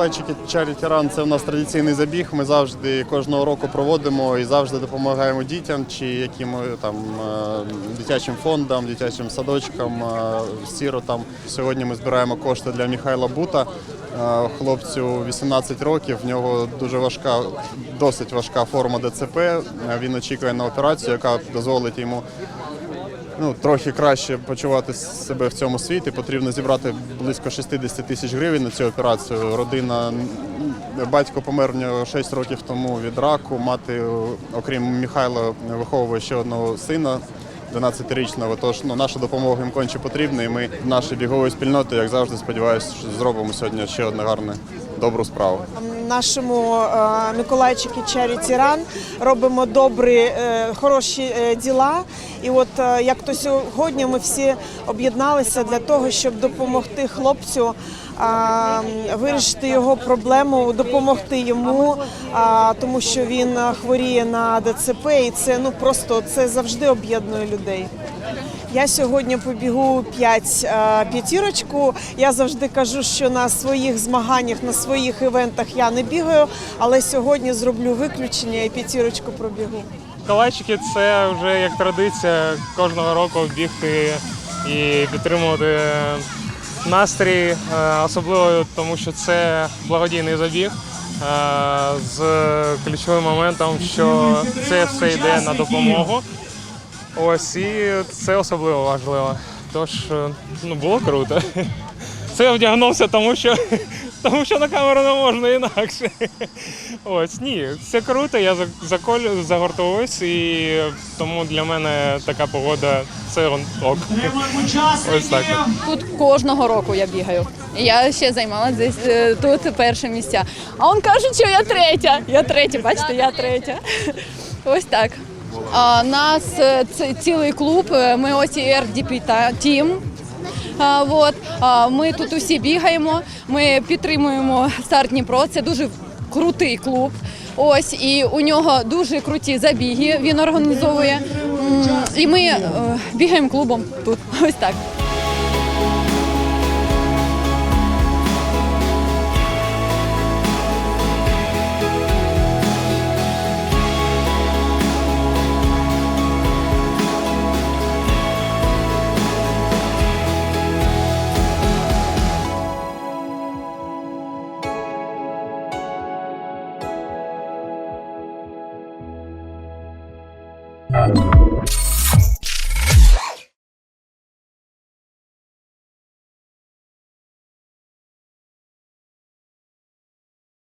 Миколайчики Run – це у нас традиційний забіг. Ми завжди кожного року проводимо і завжди допомагаємо дітям чи яким там е, дитячим фондам, дитячим садочкам, е, сіротам. Сьогодні ми збираємо кошти для Михайла Бута. Е, Хлопцю 18 років. В нього дуже важка, досить важка форма ДЦП. Е, Він очікує на операцію, яка дозволить йому ну, трохи краще почувати себе в цьому світі. Потрібно зібрати близько 60 тисяч гривень на цю операцію. Родина, батько помер в нього 6 років тому від раку. Мати, окрім Михайла, виховує ще одного сина. 12-річного, тож ну, наша допомога їм конче потрібна, і ми нашої бігової спільноти, як завжди, сподіваюся, що зробимо сьогодні ще одне гарне добру справу. Нашому е, Миколайчики Charity Run робимо добрі, е, хороші е, діла. І от як то сьогодні ми всі об'єдналися для того, щоб допомогти хлопцю вирішити його проблему, допомогти йому, тому що він хворіє на ДЦП, і це ну просто це завжди об'єднує людей. Я сьогодні побігу 5 е, п'ятірочку. Я завжди кажу, що на своїх змаганнях, на своїх івентах я не бігаю, але сьогодні зроблю виключення і п'ятірочку пробігу. Калайчики це вже як традиція кожного року бігти і підтримувати настрій, е, особливо тому, що це благодійний забіг е, з ключовим моментом, що це все йде на допомогу. Ось і це особливо важливо. Тож е, ну було круто. Це я вдягнувся, тому що, тому що на камеру не можна інакше. Ось ні, це круто. Я за- заколю, загортовуюсь, і тому для мене така погода це ок. Ось так. Тут кожного року я бігаю. Я ще займалася десь е, тут перше місця. А він каже, що я третя. Я третя, бачите, я третя. Ось так. А, нас е, цілий клуб. е, Ми ось і та- Team. От ми тут усі бігаємо. Ми підтримуємо старт Дніпро. Це дуже крутий клуб. Ось і у нього дуже круті забіги. Він організовує. І ми е, бігаємо клубом тут. Ось так.